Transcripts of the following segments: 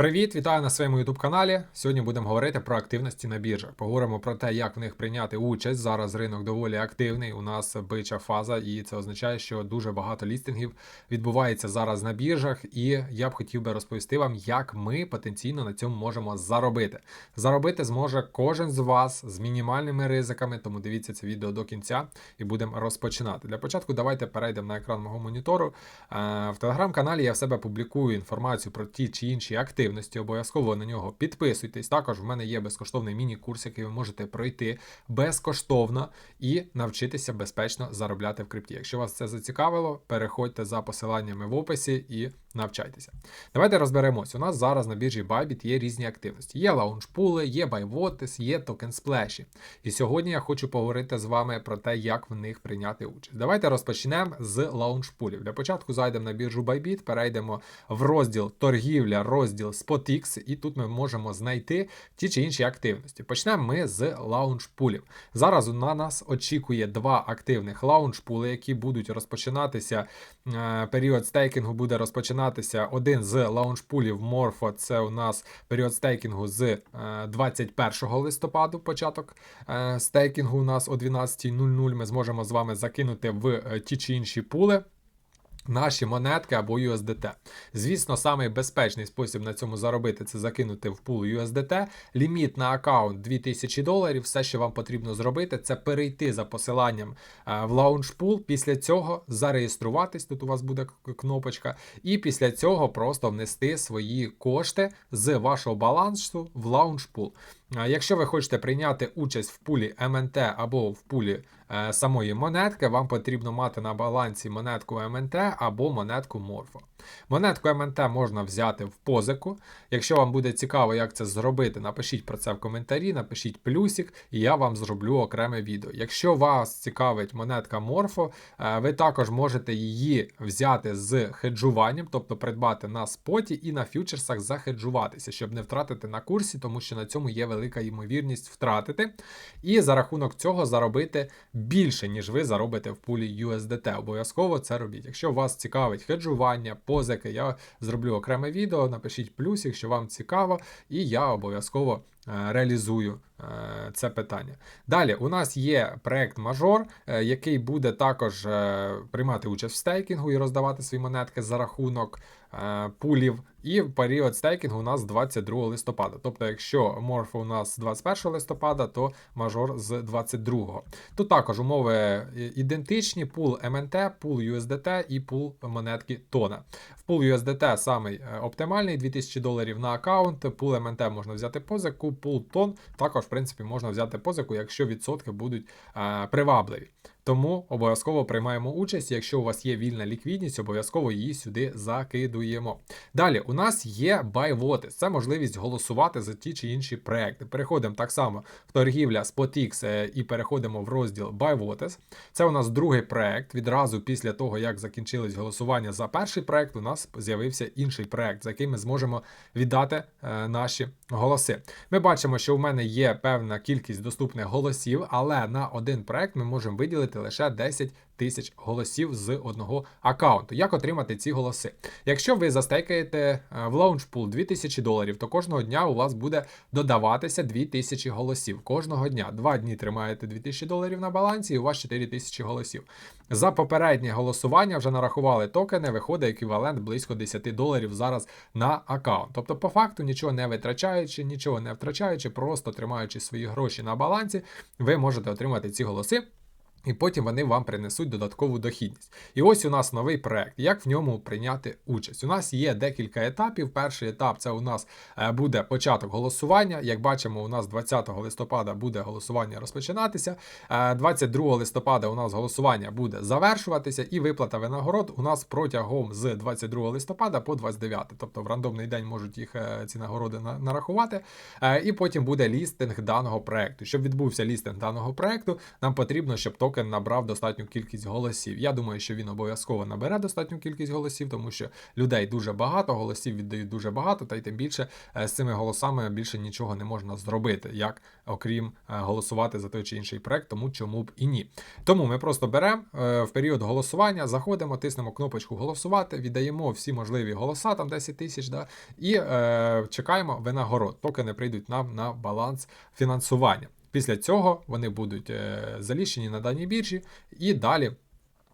Привіт, вітаю на своєму youtube каналі. Сьогодні будемо говорити про активності на біржах. Поговоримо про те, як в них прийняти участь. Зараз ринок доволі активний. У нас бича фаза, і це означає, що дуже багато лістингів відбувається зараз на біржах. І я б хотів би розповісти вам, як ми потенційно на цьому можемо заробити. Заробити зможе кожен з вас з мінімальними ризиками, тому дивіться це відео до кінця і будемо розпочинати. Для початку давайте перейдемо на екран мого монітору. Е, В телеграм-каналі я в себе публікую інформацію про ті чи інші активності. Обов'язково на нього підписуйтесь. Також в мене є безкоштовний міні-курс, який ви можете пройти безкоштовно і навчитися безпечно заробляти в крипті. Якщо вас це зацікавило, переходьте за посиланнями в описі і навчайтеся. Давайте розберемось. У нас зараз на біржі Bybit є різні активності. Є лаунчпули, є байвотис, є токен сплеші. І сьогодні я хочу поговорити з вами про те, як в них прийняти участь. Давайте розпочнемо з лаунчпулів. Для початку зайдемо на біржу Bybit, перейдемо в розділ торгівля, розділ SpotX, і тут ми можемо знайти ті чи інші активності. Почнемо ми з лаунчпулів. Зараз на нас очікує два активних лаунчпули, які будуть розпочинатися. е, Період стейкінгу буде розпочинатися один з лаунчпулів Morpho. Це у нас період стейкінгу з е, 21 листопаду. Початок е, стейкінгу у нас о 12.00. Ми зможемо з вами закинути в е, ті чи інші пули. Наші монетки або USDT. Звісно, самий безпечний спосіб на цьому заробити це закинути в пул USDT. Ліміт на аккаунт 2000 доларів. Все, що вам потрібно зробити, це перейти за посиланням е, в лаунчпул. Після цього зареєструватись. Тут у вас буде кнопочка, і після цього просто внести свої кошти з вашого балансу в лаунчпул. Якщо ви хочете прийняти участь в пулі МНТ або в пулі е, самої монетки, вам потрібно мати на балансі монетку МНТ або монетку Морфо. Монетку МНТ можна взяти в позику. Якщо вам буде цікаво, як це зробити, напишіть про це в коментарі, напишіть плюсик, і я вам зроблю окреме відео. Якщо вас цікавить монетка Морфо, е, ви також можете її взяти з хеджуванням, тобто придбати на споті і на фьючерсах захеджуватися, щоб не втратити на курсі, тому що на цьому є велика ймовірність втратити. І за рахунок цього заробити більше, ніж ви заробите в пулі USDT. Обов'язково це робіть. Якщо вас цікавить хеджування, позики, я зроблю окреме відео, напишіть плюс, якщо вам цікаво, і я обов'язково реалізую е, це питання. Далі у нас є проект Мажор, е, який буде також е, приймати участь в стейкінгу і роздавати свої монетки за рахунок е, пулів. І період стейкінгу у нас 22 листопада. Тобто, якщо морфо у нас з 21 листопада, то мажор з 22. Тут також умови е, ідентичні: пул МНТ, пул USDT і пул монетки Тона. В пул USDT самий е, оптимальний 2000 доларів на аккаунт. Пул МНТ можна взяти позику, пул тон також, в принципі, можна взяти позику, якщо відсотки будуть е, привабливі. Тому обов'язково приймаємо участь. Якщо у вас є вільна ліквідність, обов'язково її сюди закидуємо. Далі у нас є BuyVotes. Це можливість голосувати за ті чи інші проекти. Переходимо так само в торгівля SpotX е, і переходимо в розділ BuyVotes. Це у нас другий проект. Відразу після того, як закінчились голосування за перший проект, у нас з'явився інший проект, за який ми зможемо віддати е, наші голоси. Ми бачимо, що у мене є певна кількість доступних голосів, але на один проект ми можемо виділити лише 10 тисяч голосів з одного аккаунту. Як отримати ці голоси? Якщо ви застейкаєте е, в лаунчпул 2000 доларів, то кожного дня у вас буде додаватися 2000 голосів. Кожного дня. Два дні тримаєте 2000 доларів на балансі, і у вас 4000 голосів. За попереднє голосування вже нарахували токени, виходить еквівалент близько 10 доларів зараз на аккаунт. Тобто, по факту, нічого не витрачаючи, нічого не втрачаючи, просто тримаючи свої гроші на балансі, ви можете отримати ці голоси. І потім вони вам принесуть додаткову дохідність. І ось у нас новий проект. Як в ньому прийняти участь? У нас є декілька етапів. Перший етап це у нас е, буде початок голосування. Як бачимо, у нас 20 листопада буде голосування розпочинатися. Е, 22 листопада у нас голосування буде завершуватися, і виплата винагород у нас протягом з 22 листопада по 29. Тобто в рандомний день можуть їх е, ці нагороди нарахувати. Е, І потім буде лістинг даного проекту. Щоб відбувся лістинг даного проекту, нам потрібно, щоб токен токен набрав достатню кількість голосів. Я думаю, що він обов'язково набере достатню кількість голосів, тому що людей дуже багато, голосів віддають дуже багато, та й тим більше е, з цими голосами більше нічого не можна зробити, як окрім е, голосувати за той чи інший проект, тому чому б і ні. Тому ми просто беремо е, в період голосування, заходимо, тиснемо кнопочку голосувати, віддаємо всі можливі голоса, там 10 тисяч, да, і е, чекаємо винагород, поки не прийдуть нам на баланс фінансування. Після цього вони будуть е, заліщені на даній біржі, і далі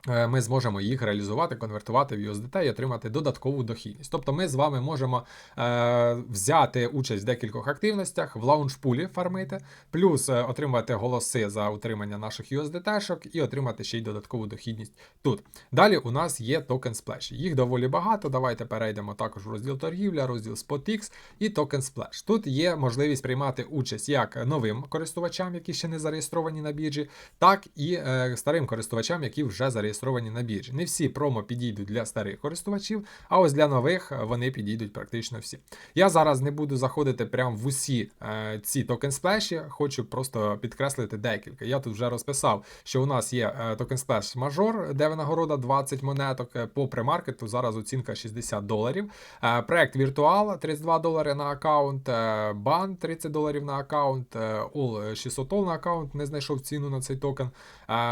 ми зможемо їх реалізувати, конвертувати в USDT і отримати додаткову дохідність. Тобто ми з вами можемо е, взяти участь в декількох активностях, в лаунчпулі фармити, плюс е, отримати голоси за утримання наших USDT-шок і отримати ще й додаткову дохідність тут. Далі у нас є токен Splash. Їх доволі багато. Давайте перейдемо також в розділ торгівля, розділ SpotX і токен Splash. Тут є можливість приймати участь як новим користувачам, які ще не зареєстровані на біржі, так і е, старим користувачам, які вже зареєстровані на біржі. Не всі промо підійдуть для старих користувачів, а ось для нових е, вони підійдуть практично всі. Я зараз не буду заходити прямо в усі е, ці токен сплеші, хочу просто підкреслити декілька. Я тут вже розписав, що у нас є е, токен сплеш мажор, де винагорода 20 монеток. Е, По премаркету зараз оцінка 60 доларів. Е, проект Virtual 32 долари на аккаунт, Бан 30 доларів на аккаунт, е, All 600 тол на аккаунт, не знайшов ціну на цей токен.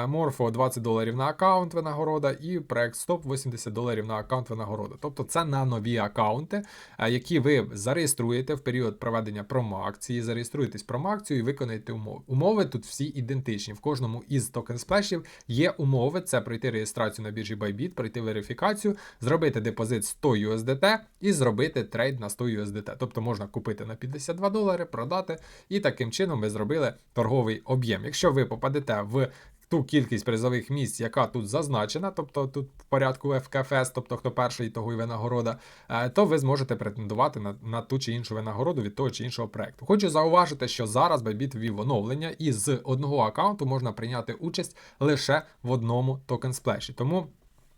Морфо 20 доларів на аккаунт винагорода, і проект Стоп 80 доларів на аккаунт винагорода. Тобто це на нові аккаунти, е, які ви зареєструєте в період проведення промо-акції, зареєструєтесь промо-акцію і виконаєте умови. Умови тут всі ідентичні. В кожному із токен сплешів є умови: це пройти реєстрацію на біржі Bybit, пройти верифікацію, зробити депозит 100 USDT і зробити трейд на 100 USDT. Тобто можна купити на 52 долари, продати, і таким чином ви зробили торговий об'єм. Якщо ви попадете в ту кількість призових місць, яка тут зазначена, тобто тут в порядку ФКФС, тобто хто перший, того і винагорода, е, то ви зможете претендувати на, на ту чи іншу винагороду від того чи іншого проекту. Хочу зауважити, що зараз Bybit ввів оновлення, і з одного аккаунту можна прийняти участь лише в одному токен сплеші. Тому.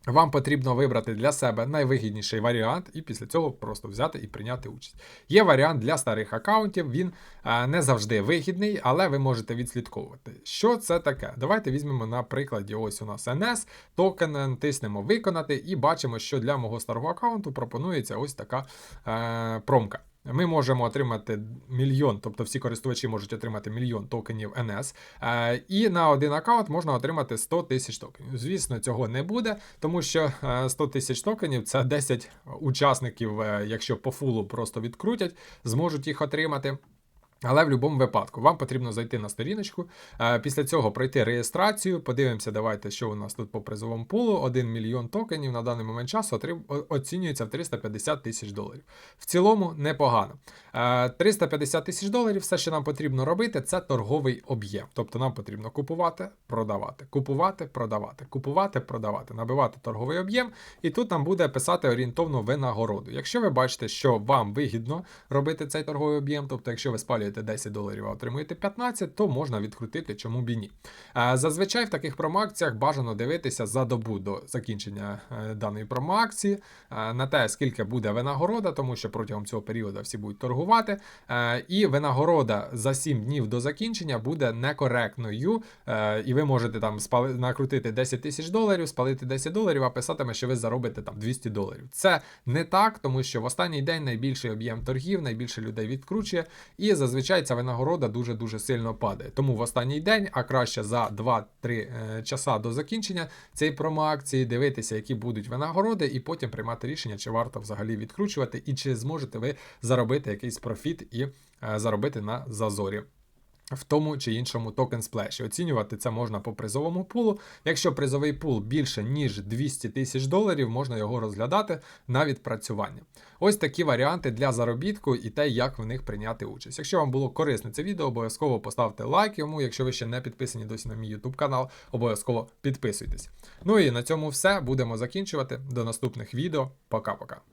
Вам потрібно вибрати для себе найвигідніший варіант, і після цього просто взяти і прийняти участь. Є варіант для старих аккаунтів, він е, не завжди вигідний, але ви можете відслідковувати. Що це таке? Давайте візьмемо на прикладі. Ось у нас NS, токен, е, тиснемо виконати, і бачимо, що для мого старого аккаунту пропонується ось така е, промка. Ми можемо отримати мільйон, тобто всі користувачі можуть отримати мільйон токенів NS, е, і на один аккаунт можна отримати 100 тисяч токенів. Звісно, цього не буде, тому що е, 100 тисяч токенів це 10 учасників, е, якщо по фулу просто відкрутять, зможуть їх отримати. Але в будь-якому випадку вам потрібно зайти на сторіночку, е, після цього пройти реєстрацію. Подивимося, давайте, що у нас тут по призовому пулу. 1 мільйон токенів на даний момент часу оцінюється в 350 тисяч доларів. В цілому непогано. Е, 350 тисяч доларів, все, що нам потрібно робити, це торговий об'єм. Тобто нам потрібно купувати, продавати, купувати, продавати, купувати, продавати, набивати торговий об'єм, і тут нам буде писати орієнтовну винагороду. Якщо ви бачите, що вам вигідно робити цей торговий об'єм, тобто, якщо ви спалюєте 10 доларів, а отримуєте 15, то можна відкрутити, чому б і ні. Зазвичай в таких промоакціях бажано дивитися за добу до закінчення е, даної промоакції, е, на те, скільки буде винагорода, тому що протягом цього періоду всі будуть торгувати. е, І винагорода за 7 днів до закінчення буде некоректною. І ви можете там спали... накрутити 10 тисяч доларів, спалити 10 доларів, а писатиме, що ви заробите там 200 доларів. Це не так, тому що в останній день найбільший об'єм торгів, найбільше людей відкручує, і зазвичай ця винагорода дуже-дуже сильно падає. Тому в останній день, а краще за 2-3 е, часа до закінчення цієї промоакції, дивитися, які будуть винагороди, і потім приймати рішення, чи варто взагалі відкручувати, і чи зможете ви заробити якийсь профіт і е, заробити на зазорі. В тому чи іншому токен сплеші. Оцінювати це можна по призовому пулу. Якщо призовий пул більше ніж 200 тисяч доларів, можна його розглядати на відпрацювання. Ось такі варіанти для заробітку і те, як в них прийняти участь. Якщо вам було корисне це відео, обов'язково поставте лайк йому. Якщо ви ще не підписані досі на мій YouTube канал, обов'язково підписуйтесь. Ну і на цьому все. Будемо закінчувати. До наступних відео. Пока-пока.